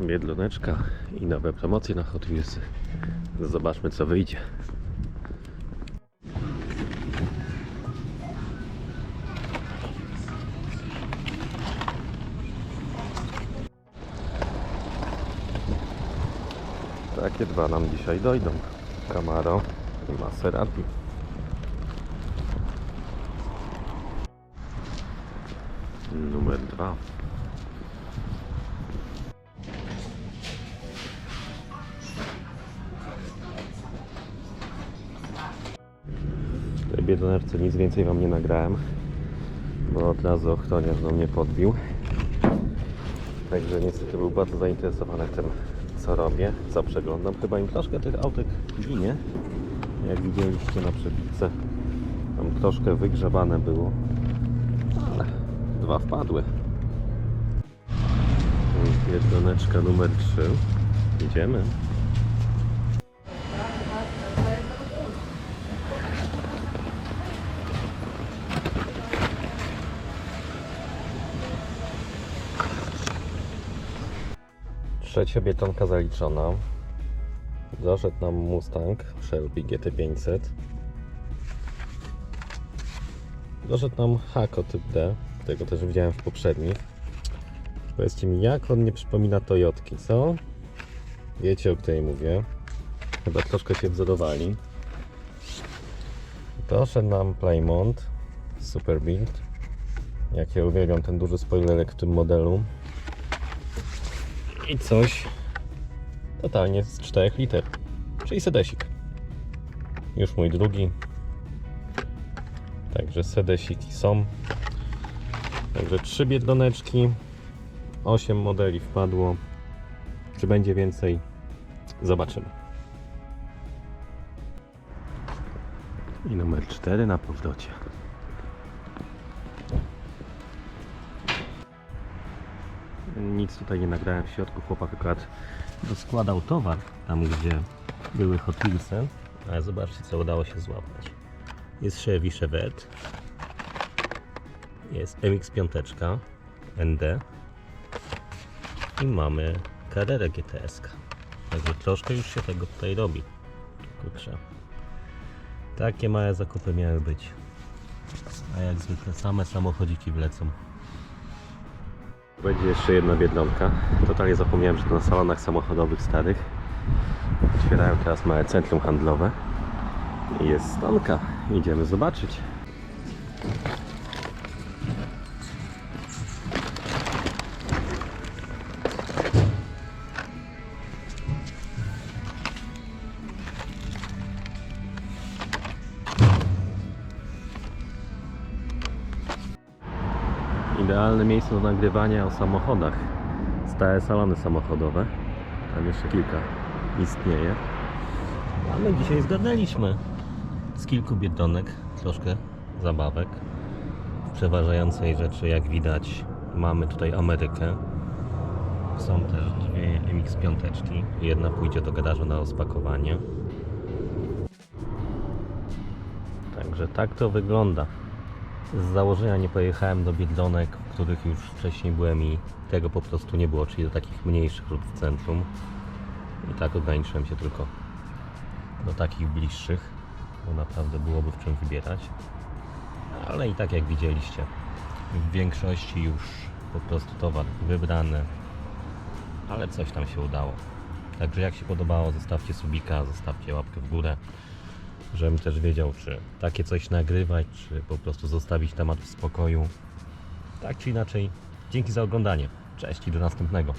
Biedloneczka i nowe promocje na Hot Wheelsy. Zobaczmy co wyjdzie. Takie dwa nam dzisiaj dojdą. Camaro i Maserati. Numer dwa. Biedroneczce nic więcej Wam nie nagrałem, bo od razu ochroniarz do mnie podbił. Także niestety był bardzo zainteresowany tym, co robię, co przeglądam. Chyba im troszkę tych autek ginie, jak widzieliście na przebitce. Tam troszkę wygrzewane było, ale dwa wpadły. Biedroneczka numer 3. Idziemy. Trzecia bietonka zaliczona. Doszedł nam Mustang Shelby GT500. Doszedł nam Hako typ D, tego też widziałem w poprzednich. Powiedzcie mi, jak on nie przypomina Toyotki, co? Wiecie, o której mówię. Chyba troszkę się wzorowali. Doszedł nam Playmont Super Build. Jak ja uwielbiam ten duży spoilerek w tym modelu. I coś totalnie z 4 liter, czyli sedesik. Już mój drugi. Także sedesiki są. Także trzy biedroneczki, 8 modeli wpadło. Czy będzie więcej? Zobaczymy. I numer 4 na powrocie. Nic tutaj nie nagrałem w środku. Chłopak akurat rozkładał towar tam, gdzie były Hot Wheelsy. Ale zobaczcie, co udało się złapać. Jest Chevy Chevette. Jest MX-5 ND. I mamy Carrera GTS. Także troszkę już się tego tutaj robi. Kurczę. Takie małe zakupy miały być. A jak zwykle same samochodziki wlecą. Będzie jeszcze jedna biedronka. Totalnie zapomniałem, że to na salonach samochodowych starych. Otwierają teraz małe centrum handlowe. Jest stonka. Idziemy zobaczyć. Idealne miejsce do nagrywania o samochodach. Stałe salony samochodowe. Tam jeszcze kilka istnieje. A my dzisiaj zgarnęliśmy z kilku biedronek troszkę zabawek. W przeważającej rzeczy, jak widać, mamy tutaj Amerykę. Są też dwie MX-5. Jedna pójdzie do garażu na rozpakowanie. Także tak to wygląda. Z założenia nie pojechałem do Biedronek, w których już wcześniej byłem i tego po prostu nie było, czyli do takich mniejszych lub w centrum. I tak ograniczyłem się tylko do takich bliższych, bo naprawdę byłoby w czym wybierać. Ale i tak jak widzieliście, w większości już po prostu towar wybrany, ale coś tam się udało. Także jak się podobało, zostawcie subika, zostawcie łapkę w górę żebym też wiedział, czy takie coś nagrywać, czy po prostu zostawić temat w spokoju. Tak czy inaczej, dzięki za oglądanie. Cześć i do następnego.